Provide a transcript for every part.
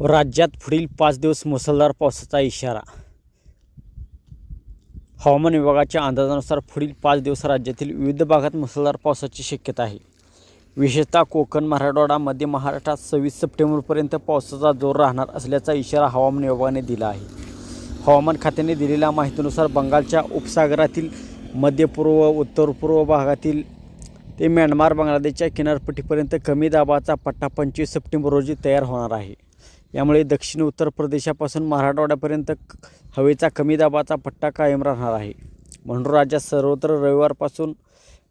राज्यात पुढील पाच दिवस मुसळधार पावसाचा इशारा. हवामान विभागाच्या अंदाजानुसार पुढील पाच दिवस राज्यातील विविध भागात मुसळधार पावसाची शक्यता आहे. विशेषतः कोकण मराठवाडा मध्य महाराष्ट्रात सव्वीस सप्टेंबरपर्यंत पावसाचा जोर राहणार असल्याचा इशारा हवामान विभागाने दिला आहे. हवामान खात्याने दिलेल्या माहितीनुसार बंगालच्या उपसागरातील मध्य पूर्व उत्तर पूर्व भागातील ते म्यानमार बांगलादेशच्या किनारपट्टीपर्यंत कमी दाबाचा पट्टा पंचवीस सप्टेंबर रोजी तयार होणार आहे. यामुळे दक्षिण उत्तर प्रदेशापासून मराठवाड्यापर्यंत हवेचा कमी दाबाचा पट्टा कायम राहणार आहे. म्हणून राज्यात सर्वत्र रविवारपासून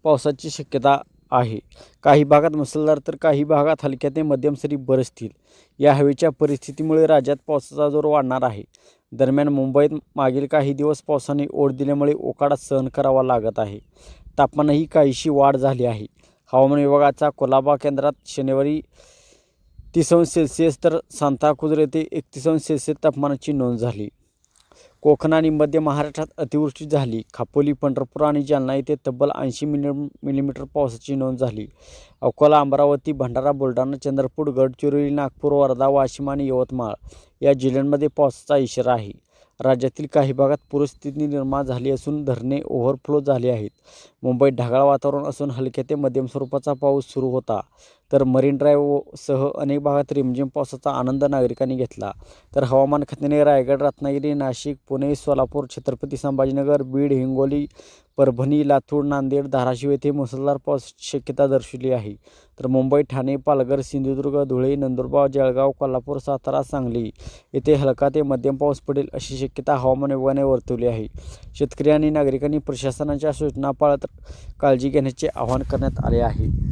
पावसाची शक्यता आहे. काही भागात मुसळधार तर काही भागात हलक्या ते मध्यम सरी बरसतील या हवेच्या परिस्थितीमुळे राज्यात पावसाचा जोर वाढणार आहे. दरम्यान मुंबईत मागील काही दिवस पावसाने ओढ दिल्यामुळे ओकाडा सहन करावा लागत आहे. तापमानही काहीशी वाढ झाली आहे. हवामान विभागाचा कोलाबा केंद्रात शनिवारी तीस अंश सेल्सिअस तर सांताक्रुझ येथे एकतीस अंश सेल्सिअस तापमानाची नोंद झाली. कोकण आणि मध्य महाराष्ट्रात अतिवृष्टी झाली. खापोली पंढरपूर आणि जालना येथे तब्बल ऐंशी मिली मिलीमीटर पावसाची नोंद झाली. अकोला अमरावती भंडारा बुलढाणा चंद्रपूर गडचिरोली नागपूर वर्धा वाशिम आणि यवतमाळ या जिल्ह्यांमध्ये पावसाचा इशारा आहे. राज्यातील काही भागात पूरस्थिती निर्माण झाली असून धरणे ओव्हरफ्लो झाले आहेत. मुंबईत ढगाळ वातावरण असून हलक्या ते मध्यम स्वरूपाचा पाऊस सुरू होता. तर मरीन ड्राईव्ह सह अनेक भागात रिमझिम पावसाचा आनंद नागरिकांनी घेतला. तर हवामान खात्याने रायगड रत्नागिरी नाशिक पुणे सोलापूर छत्रपती संभाजीनगर बीड हिंगोली परभणी लातूर नांदेड धाराशिव येथे मुसळधार पाऊस शक्यता दर्शवली आहे. तर मुंबई ठाणे पालघर सिंधुदुर्ग धुळे नंदुरबार जळगाव कोल्हापूर सातारा सांगली येथे हलका ते मध्यम पाऊस पडेल अशी शक्यता हवामान विभागाने वर्तवली आहे. शेतकरी आणि नागरिकांनी प्रशासनाच्या सूचना पाळत काळजी घेण्याचे आवाहन करण्यात आले आहे.